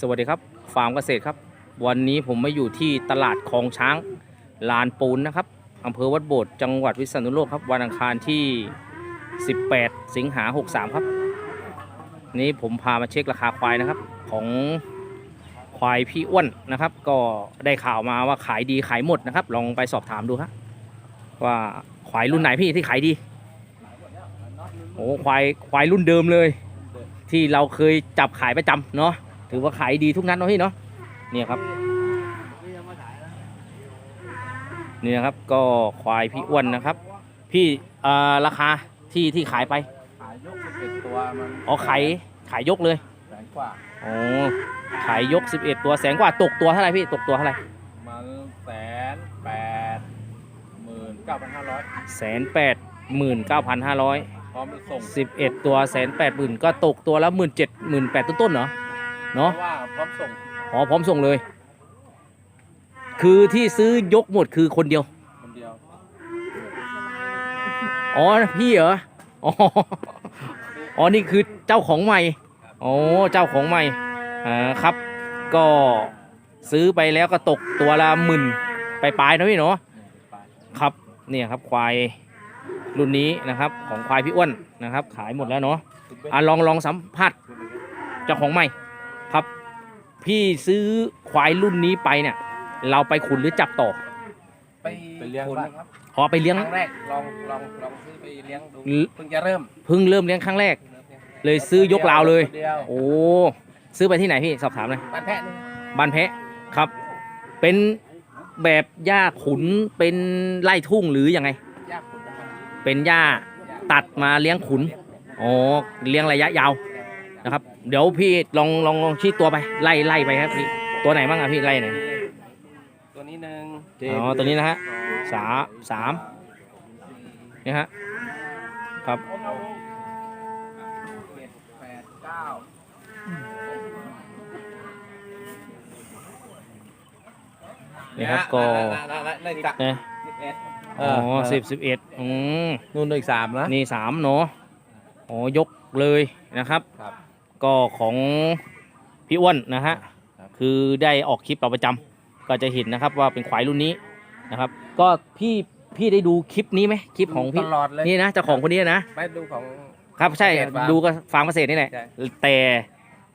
สวัสดีครับฟาร์มเกษตรครับ วันนี้ผมมาอยู่ที่ตลาดคลองช้างลานปูนนะครับอำเภอวัดโบดจังหวัดวิษณุโลกครับ วันอังคารที่ 18 สิงหา63 ครับ นี้ผมพามาเช็คราคาควายนะครับ ของควายพี่อ้วนนะครับ ก็ได้ข่าวมาว่าขายดีขายหมดนะครับ ลองไปสอบถามดูครับว่าควายรุ่นไหนพี่ที่ขายดีโอ้ควายควายรุ่นเดิมเลย ที่เราเคยจับขายประจำเนาะ ถือว่าขายดีทุกนัดเนาะพี่เนาะเนี่ยครับเนี่ยครับก็ควายพี่อ้วนนะครับ พี่เอ่อราคาที่ที่ขายไปขายยกสิบเอ็ดตัวมันอ๋อขายขายยกเลยแสนกว่าอ๋อขายยก 11 ตัวแสนกว่าตกตัวเท่าไหร่พี่ตกตัวเท่าไหร่มันแสนแปดหมื่นเก้าพันห้าร้อยแสนแปดหมื่นเก้าพันห้าร้อยพร้อมส่งสิบเอ็ดตัวแสนแปดหมื่นก็ตกตัวละหมื่นเจ็ดหมื่นแปดต้นๆเหรอ เพเนาะราะว่าพร้อมส่งอ๋อพร้อมส่งเลย คือที่ซื้อยกหมดคือคนเดียว คนเดียว อ๋อพี่เหรอ อ๋อ อ๋อนี่คือเจ้าของใหม่ อ๋อเจ้าของใหม่ อ่าครับ ก็ซื้อไปแล้วก็ตกตัวละหมื่นไปปลายๆนะพี่เนาะไปครับเนี่ยครับควายรุ่นนี้นะครับของควายพี่อ้วนนะครับ ขายหมดแล้วเนาะอะลองลองสัมผัสเจ้าของใหม่ ครับ พี่ซื้อควายรุ่นนี้ไปเนี่ย เราไปขุนหรือจับต่อไปไปเลี้ยงบ้างครับพอไปเลี้ยง ครั้งแรกลองลองลองซื้อไปเลี้ยงดูอืมเพิ่งจะเริ่มเพิ่งเริ่มเลี้ยงครั้งแรก เลยซื้อยกลาวเลยคนดีวโอ้ซื้อไปที่ไหนพี่สอบถามเลยบ้านแพะนี่บ้านแพะครับ เป็นแบบหญ้าขุนเป็นไร่ทุ่งหรือยังไง ยากขุดนะครับเป็นหญ้าตัดมาเลี้ยงขุนอ๋อเลี้ยงระยะยาวนะครับ เดี๋ยวพี่ลองลองลองชี้ตัวไปไล่ไล่ไปครับพี่ตัวไหนบ้างอะพี่ไล่ไหนอยตัวนี้หนึ่งอ๋อตัวนี้นะฮะสามสามนี่ฮะครับเจ็ดแปดเก้านี่ครับก็ได้จักเนี่ยสิบเอ็ดอ๋อสิบสิบเอ็ดอืมนู่นอีกสามนะนี่สามเนาะอ๋อยกเลยนะครับ ครับ ก็ของพี่อ้วนนะฮะครับคือได้ออกคลิปเราประจำก็จะเห็นนะครับว่าเป็นควายรุ่นนี้นะครับ ก็พี่พี่ได้ดูคลิปนี้ไหมคลิปของตพี่ลอดเลยนี่นะเจ้าของคนนี้นะไม่ดูของครับใช่เกษตรฟาร์มดูก็ฟาร์มเกษตรนี่แหละใช่แต่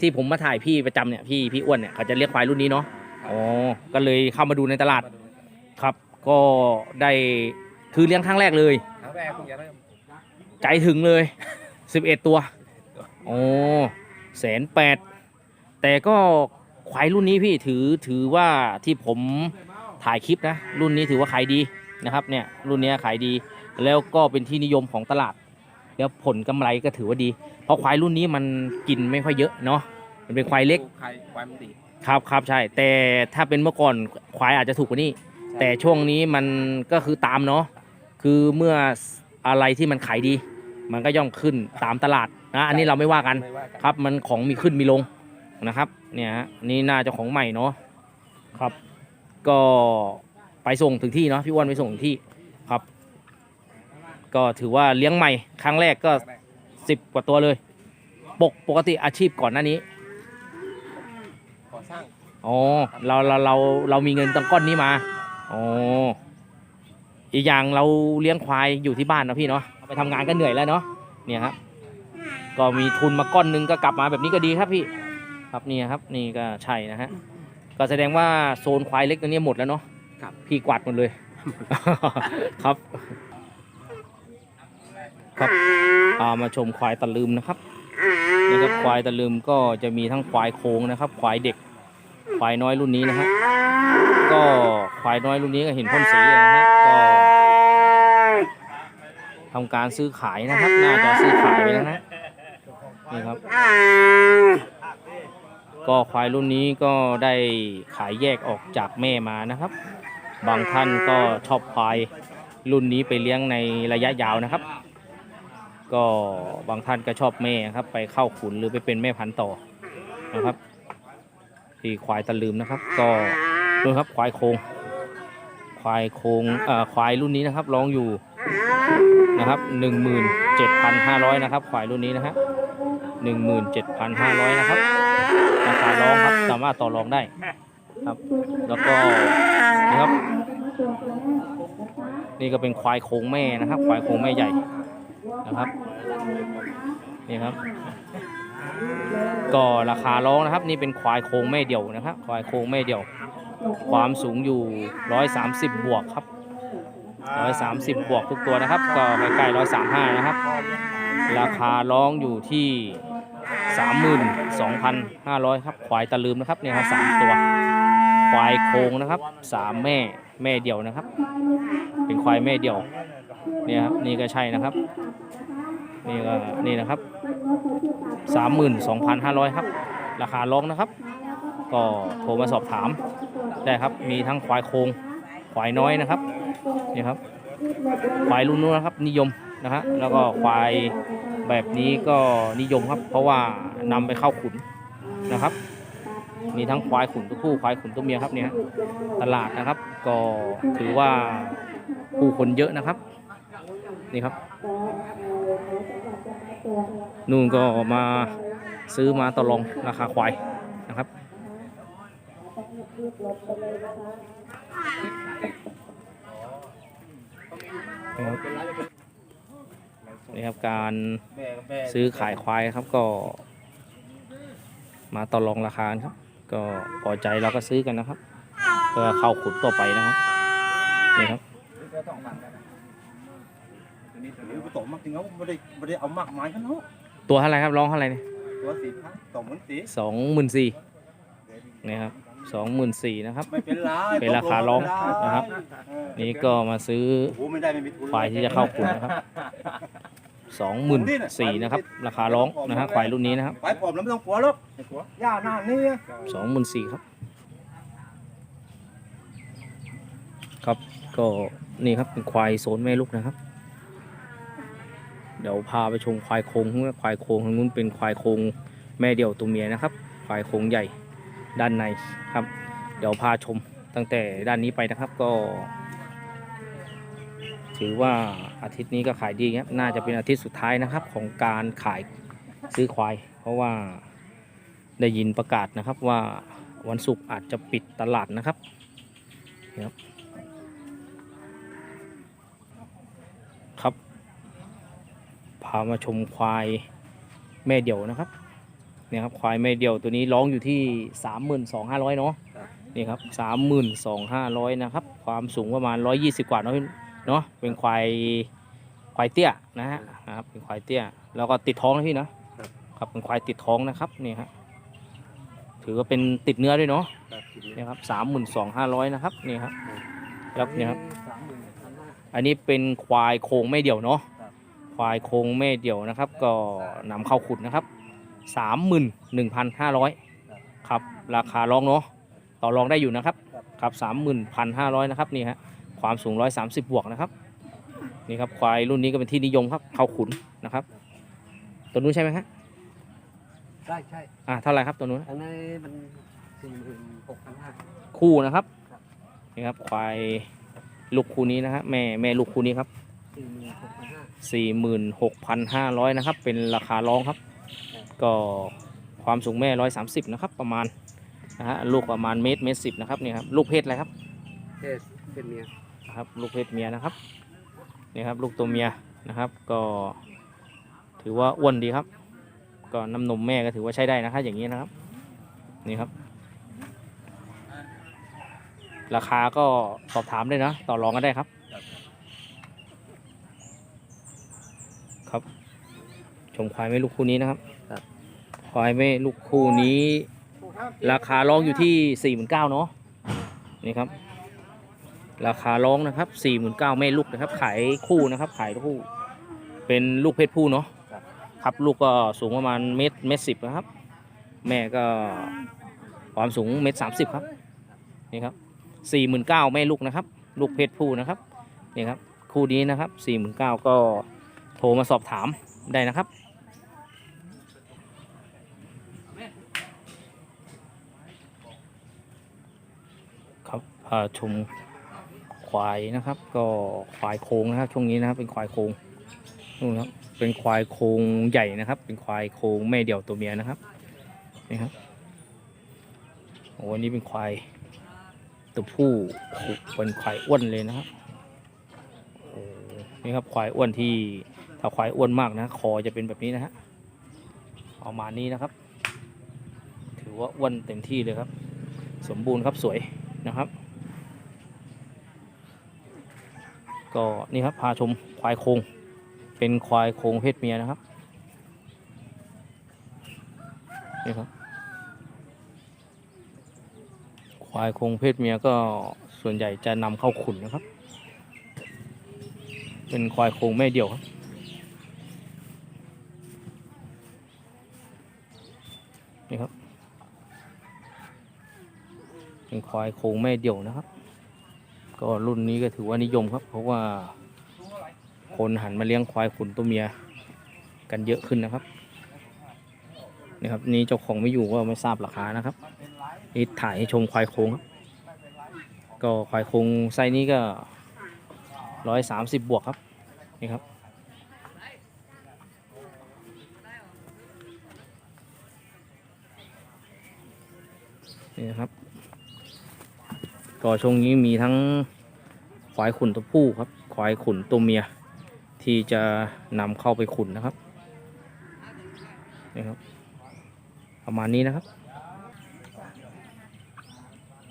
ที่ผมมาถ่ายพี่ประจำเนี่ยพี่พี่อ้วนเนี่ยเขาจะเรียกควายรุ่นนี้เนาะอ๋อก็เลยเข้ามาดูในตลาดมาดูครับ ก็ได้คือเลี้ยงครั้งแรกเลยครั้งแรกเพิ่งจะเริ่มใจถึงเลย 11 ตัวโอ้ แสนแปดแต่ก็ควายรุ่นนี้พี่ถือถือว่าที่ผมถ่ายคลิปนะ รุ่นนี้ถือว่าขายดีนะครับเนี่ยรุ่นเนี้ยขายดีแล้วก็เป็นที่นิยมของตลาด แล้วผลกำไรก็ถือว่าดี เพราะควายรุ่นนี้มันกินไม่ค่อยเยอะเนาะมันเป็นควายเล็กใครควายมันดีครับครับใช่ แต่ถ้าเป็นเมื่อก่อนควายอาจจะถูกกว่านี้ แต่ช่วงนี้มันก็คือตามเนาะคือเมื่ออะไรที่มันขายดี มันก็ย่อมขึ้นตามตลาด นะอันนี้เราไม่ว่ากันไม่ว่ากัน ครับมันของมีขึ้นมีลงนะครับ เนี่ยฮะนี่น่าจะของใหม่เนาะครับ ก็ไปส่งถึงที่เนาะพี่อ้วนไปส่งถึงที่ครับ ก็ถือว่าเลี้ยงใหม่ ครั้งแรกก็สิบกว่าตัวเลย ปกปกติอาชีพก่อนหน้านี้ก่อสร้างอ๋อเราเราเราเรามีเงินตั้งก้อนนี้มาอ๋ออีกอย่างเราเลี้ยงควายอยู่ที่บ้านนะพี่เนาะเอาไปทำงานก็เหนื่อยแล้วเนาะเนี่ยครับ ก็มีทุนมาก้อนหนึงก็กลับมาแบบนี้ก็ดีครับพี่ครับนี่ครับนี่ก็ใช่นะฮะก็แสดงว่าโซนควายเล็กตรงนี้หมดแล้วเนาะครับ พี่กวาดหมดเลยครับครับพามาชมควายตะลืมนะครับนี่ครับควายตะลืมก็จะมีทั้งควายโค้งนะครับ ควายเด็ก ควายน้อยรุ่นนี้นะฮะก็ควายน้อยรุ่นนี้ก็เห็นพ่นสีนะฮะก็ทำการซื้อขายนะครับ น่าจะซื้อขายไปแล้วนะ นี่ครับ ก็ควายรุ่นนี้ก็ได้ขายแยกออกจากแม่มานะครับ บางท่านก็ชอบควายรุ่นนี้ไปเลี้ยงในระยะยาวนะครับ ก็บางท่านก็ชอบแม่ครับ ไปเข้าขุนหรือไปเป็นแม่พันธุ์ต่อนะครับที่ควายตะลืมนะครับ ก็ดูครับควายโครงควายโครงเอ่อควายรุ่นนี้นะครับร้องอยู่นะครับหนึ่งหมื่นเจ็ดพันห้าร้อยนะครับ ควายรุ่นนี้นะฮะ หนึ่งหมื่นเจ็ดพันห้าร้อยนะครับราคาร้องครับแต่ามารถต่อรองได้ครับ แล้วก็นะครับ นี่ก็เป็นควายโครงแม่นะครับ ควายโครงแม่ใหญ่นะครับนี่ครับ ก็ราคาร้องนะครับ นี่เป็นควายโครงแม่เดี่ยวนะครับ ควายโครงแม่เดี่ยว ความสูงอยู่ 130 บวกครับ130บวกทุกตัวนะครับ ก็ใกล้ๆ135นะครับ ราคาร้องอยู่ที่ 32,500ครับควายตะลืมนะครับเนี่ยครับสามตัว ควายโคงนะครับสามแม่แม่เดี่ยวนะครับ เป็นควายแม่เดี่ยวเนี่ยครับนี่ก็ใช่นะครับ นี่ก็นี่นะครับ32,500ครับ ราคาร้องนะครับ ก็โทรมาสอบถามได้ครับมีทั้งควายโคงควายน้อยนะครับนี่ครับควายรุ่นนู้นนะครับนิยมนะฮะแล้วก็ควาย แบบนี้ก็นิยมครับ เพราะว่านำไปเข้าขุนนะครับ มีทั้งควายขุนตัวผู้ควายขุนตัวเมียครับเนี่ยตลาดนะครับ ก็ถือว่าผู้คนเยอะนะครับ นี่ครับ นู่นก็มาซื้อมาต่อรองราคาควายนะครับครับ นี่ครับการแม่กับแม่ซื้อขายควายครับก็ มาต่อรองราคาครับ ก็พอใจเราก็ซื้อกันนะครับเพื่อเข้าขุนต่อไปนะครับนี่ครับก็ต้องมันกันนะตัวนี้ตัวหรืนี้อไปตกมากจริงเขาไม่ได้ไม่ได้เอามากมายกันเนาะตัวเท่าไหร่ครับร้องเท่าไหร่เนี่ยตัวสี่พันตกเหมือนสีสองหมื่นสี่นี่ครับสองหมื่นสี่นะครับไม่เป็นไรเป็นราคาร้องนะครับเออนี่ก็มาซื้อโอ้โหไม่ได้ไม่มีทุนควายที่จะเข้าขุนนะครับ สองหมื่นสี่นะครับ ราคาร้องนะฮะควายรุ่นนี้นะครับควายปลอมแล้วไม่ต้องกลัวหรอกไม่กลัวย่าหน้านี่สองหมื่นสี่ครับ ครับก็นี่ครับเป็นควายโซนแม่ลูกนะครับ เดี๋ยวพาไปชมควายโครงข้างหน้าควายโครงทางนู้นเป็นควายโครงแม่เดี่ยวตัวเมียนะครับ ควายโครงใหญ่ด้านในครับ เดี๋ยวพาชมตั้งแต่ด้านนี้ไปนะครับก็ ถือว่าอาทิตย์นี้ก็ขายดีครับ น่าจะเป็นอาทิตย์สุดท้ายนะครับ ของการขายซื้อควาย เพราะว่าได้ยินประกาศนะครับว่าวันศุกร์อาจจะปิดตลาดนะครับนี่ครับครับพามาชมควายแม่เดี่ยวนะครับเนี่ยครับควายแม่เดี่ยวตัวนี้ร้องอยู่ที่สามหมื่นสองห้าร้อยเนาะนี่ครับสามหมื่นสองห้าร้อยนะครับ ความสูงประมาณร้อยยี่สิบกว่าเนาะพี่ เนาะเป็นควายควายเตี้ยนะฮะนะครับเป็นควายเตี้ย แล้วก็ติดท้องนะพี่นะครับเป็นควายติดท้องนะครับนี่ฮะถือว่าเป็นติดเนื้อด้วยเนาะเนี่ยครับสามหมื่นสองห้าร้อยนะครับนี่ครับแล้วเนี่ยครับสามหมื่นพันห้าอันนี้เป็นควายโครงแม่เดี่ยวเนาะครับควายโครงแม่เดี่ยวนะครับ ก็นำเข้าขุดนะครับสามหมื่นหนึ่งพันห้าร้อยครับราคาร้องเนาะต่อรองได้อยู่นะครับครับสามหมื่นพันห้าร้อยนะครับนี่ฮะ ความสูงร้อยสามสิบบวกนะครับนี่ครับควายรุ่นนี้ก็เป็นที่นิยมครับเข้าขุนนะครับตัวนู้นใช่ไหมฮะใช่ใช่อ่าเท่าไหร่ครับตัวนู้นอันนี้มันสี่หมื่นหกพันห้าคู่นะครับครับนี่ครับควายลูกคู่นี้นะฮะแม่แม่ลูกคู่นี้ครับสี่หมื่นหกพันห้า46,500นะครับ เป็นราคาร้องครับ ก็ความสูงแม่130นะครับ ประมาณนะฮะลูกประมาณเมตรเมตรสิบนะครับเนี่ยครับลูกเพศอะไรครับเพศเป็นเมีย นะครับ ลูกเพศเมียนะครับนี่ครับลูกตัวเมียนะครับ ก็ถือว่าอ้วนดีครับ ก็น้ำนมแม่ก็ถือว่าใช้ได้นะครับ อย่างนี้นะครับ นี่ครับ ราคาก็สอบถามได้นะ ต่อรองกันได้ครับ ครับ ชมควายแม่ลูกคู่นี้นะครับควายแม่ลูกคู่นี้ ราคาร้องอยู่ที่สี่หมื่นเก้าเนาะนี่ครับ ราคาร้องนะครับสี่หมื่นเก้าแม่ลูกนะครับ ขายคู่นะครับ ขายคู่ เป็นลูกเพศผู้เนาะครับลูกก็สูงประมาณเมตรเมตรสิบนะครับ แม่ก็ความสูงเมตรสามสิบครับนี่ครับสี่หมื่นเก้าแม่ลูกนะครับ ลูกเพศผู้นะครับนี่ครับคู่นี้นะครับสี่หมื่นเก้าก็โทรมาสอบถามได้นะครับครับชม ควายนะครับ ก็ควายโครงนะครับ ช่วงนี้นะครับ เป็นควายโครงนู่นครับเป็นควายโครงใหญ่นะครับ เป็นควายโครงแม่เดี่ยวตัวเมียนะครับนี่ครับโอ้อันนี้เป็นควายตัวผู้เป็นควายอ้วนเลยนะครับโอ้นี่ครับควายอ้วนที่ถ้าควายอ้วนมากนะคอจะเป็นแบบนี้นะฮะประมาณนี้นะครับ ถือว่าอ้วนเต็มที่เลยครับ สมบูรณ์ครับสวยนะครับ ก็นี่ครับพาชมควายโคงเป็นควายโคงเพศเมียนะครับนี่ครับควายโคงเพศเมียก็ส่วนใหญ่จะนำเข้าขุนนะครับ เป็นควายโคงแม่เดี่ยวครับนี่ครับเป็นควายโคงแม่เดี่ยวนะครับ ก็รุ่นนี้ก็ถือว่านิยมครับ เพราะว่าคนหันมาเลี้ยงควายขุนตัวเมียกันเยอะขึ้นนะครับนี่ครับนี่เจ้าของไม่อยู่ก็ไม่ทราบราคานะครับนี่ถ่ายให้ชมควายโครงครับ ก็ควายโครงไซส์นี้ก็ร้อยสามสิบบวกครับนี่ครับนี่นะครับ ก็ช่วงนี้มีทั้งควายขุนตัวผู้ครับ ควายขุนตัวเมีย ที่จะนำเข้าไปขุนนะครับนี่ครับ ประมาณนี้นะครับ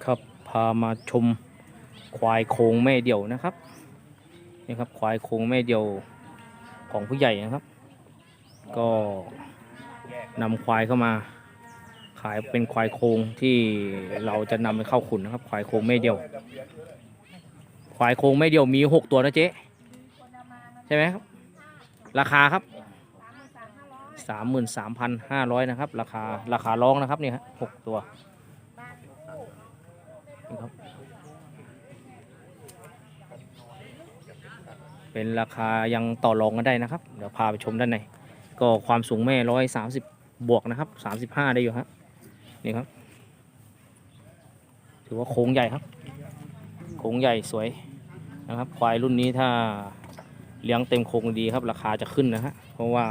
ครับพามาชมควายโครงแม่เดี่ยวนะครับนี่ครับควายโครงแม่เดี่ยวของผู้ใหญ่นะครับ ก็นำควายเข้ามา ขายเป็นควายโครงที่เราจะนำไปเข้าขุนนะครับ ควายโครงแม่เดียว ควายโครงแม่เดียวมีหกตัวนะเจ๊ใช่ไหมครับ ราคาครับสามหมื่นสามพันห้าร้อยนะครับ ราคาราคาร้องนะครับนี่ฮะหกตัวนี่ครับเป็นราคายังต่อรองกันได้นะครับ เดี๋ยวพาไปชมด้านใน ก็ความสูงแม่ร้อยสามสิบบวกนะครับสามสิบห้าได้อยู่ฮะ นี่ครับ ถือว่าโค้งใหญ่ครับ โค้งใหญ่สวยนะครับ ควายรุ่นนี้ถ้าเลี้ยงเต็มโค้งดีครับ ราคาจะขึ้นนะฮะ เพราะว่า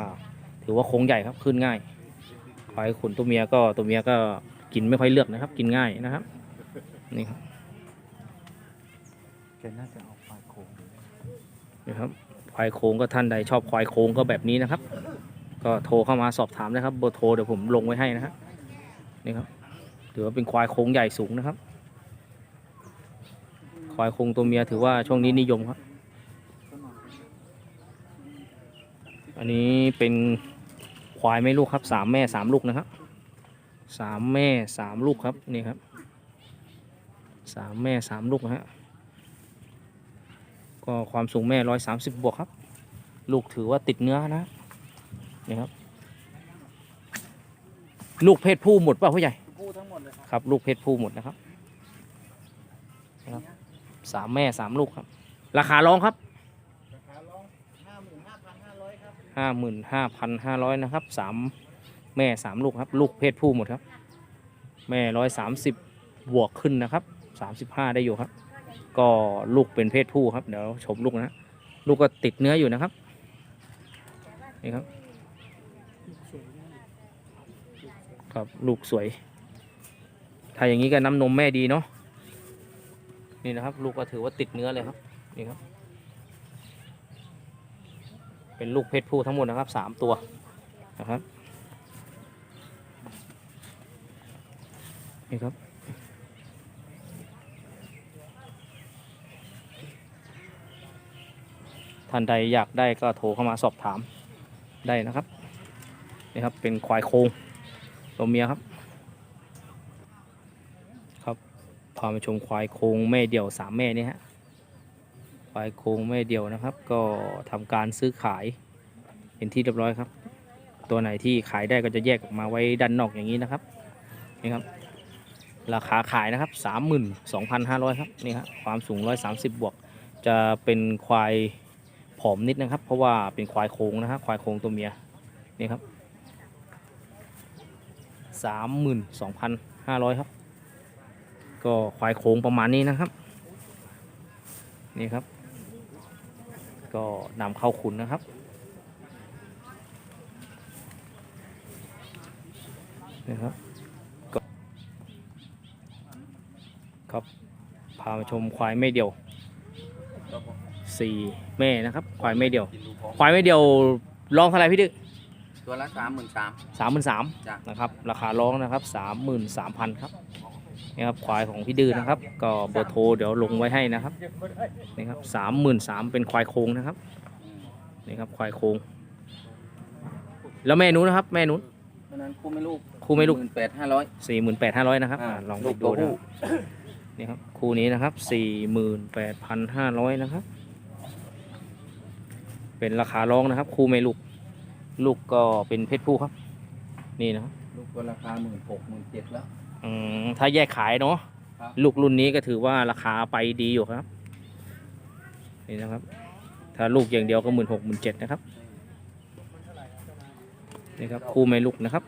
ถือว่าโค้งใหญ่ครับขึ้นง่าย ควายขุนตัวเมียก็ตัวเมียก็กินไม่ค่อยเลือกนะครับ กินง่ายนะครับ นี่ครับแกน่าจะเอาควายโคงนี่ครับ ควายโค้งก็ท่านใดชอบควายโค้งก็แบบนี้นะครับ ก็โทรเข้ามาสอบถามนะครับเบอร์โทรเดี๋ยวผมลงไว้ให้นะฮะ นี่ครับถือว่าเป็นควายโค้งใหญ่สูงนะครับ ควายโค้งตัวเมียถือว่าช่วงนี้นิยมครับ อันนี้เป็นควายแม่ลูกครับสามแม่สามลูกนะครับสามแม่สามลูกครับนี่ครับสามแม่สามลูกนะฮะก็ความสูงแม่ร้อยสามสิบบวกครับ ลูกถือว่าติดเนื้อนะนี่ครับ ลูกเพศผู้หมดป่ะพ่อใหญ่พูดทั้งหมดเลยครับครับ ลูกเพศผู้หมดนะครับนะครับสามแม่สามลูกครับ ราคาร้องครับราคาร้องห้าหมื่นห้าพันห้าร้อยครับห้าหมื่นห้าพันห้าร้อยนะครับสามแม่สามลูกครับ ลูกเพศผู้หมดครับ แม่ร้อยสามสิบบวกขึ้นนะครับสามสิบห้าได้อยู่ครับ ก็ลูกเป็นเพศผู้ครับเดี๋ยวชมลูกนะ ลูกก็ติดเนื้ออยู่นะครับนี่ครับ ครับ ลูกสวย ถ้าอย่างนี้ก็น้ำนมแม่ดีเนาะนี่นะครับ ลูกก็ถือว่าติดเนื้อเลยครับนี่ครับ เป็นลูกเพศผู้ทั้งหมดนะครับสามตัวนะครับนี่ครับท่านใดอยากได้ก็โทรเข้ามาสอบถามได้นะครับนี่ครับเป็นควายโครง ตัวเมียครับ ครับพามาชมควายโครงแม่เดี่ยวสามแม่นี่ฮะควายโครงแม่เดี่ยวนะครับ ก็ทำการซื้อขายเป็นที่เรียบร้อยครับ ตัวไหนที่ขายได้ก็จะแยกออกมาไว้ด้านนอกอย่างนี้นะครับนี่ครับ ราคาขายนะครับสามหมื่นสองพันห้าร้อยครับนี่ครับความสูงร้อยสามสิบบวก จะเป็นควายผอมนิดนะครับ เพราะว่าเป็นควายโครงนะครับควายโครงตัวเมียนี่ครับ สามหมื่นสองพันห้าร้อยครับ ก็ควายโครงประมาณนี้นะครับ นี่ครับ ก็นำเข้าขุนนะครับนี่ครับก็ครับพามาชมควายแม่เดียวสี่แม่นะครับ ควายแม่เดียว ควายแม่เดียวร้องเท่าไรพี่ดึก ตัวละสามหมื่นสาม สามหมื่นสามจ้ะ นะครับ ราคาร้องนะครับสามหมื่นสามพันครับนี่ครับควายของพี่ดื้อนะครับ ก็เบอร์โทรเดี๋ยวลงไว้ให้นะครับนี่ครับสามหมื่นสามเป็นควายโครงนะครับนี่ครับควายโครงแล้วแม่นู้นนะครับ แม่นู้นเพราะนั้นคู่ไม่ลูกคู่ไม่ลูกหมื่นแปดห้าร้อย สี่หมื่นแปดห้าร้อยนะครับอ่าอ่าลองไปลูกดูตัวนะผู้ นี่ครับคู่นี้นะครับสี่หมื่นแปดพันห้าร้อยนะครับ เป็นราคาร้องนะครับ คู่ไม่ลูก ลูกก็เป็นเพศผู้ครับ นี่นะครับลูกก็ราคาหมื่นหกหมื่นเจ็ดแล้ว อืมถ้าแยกขายเนาะครับ ลูกรุ่นนี้ก็ถือว่าราคาไปดีอยู่ครับ นี่นะครับ ถ้าลูกอย่างเดียวก็หมื่นหกหมื่นเจ็ดนะครับ นี่ครับคู่ไม่ลูกนะครับ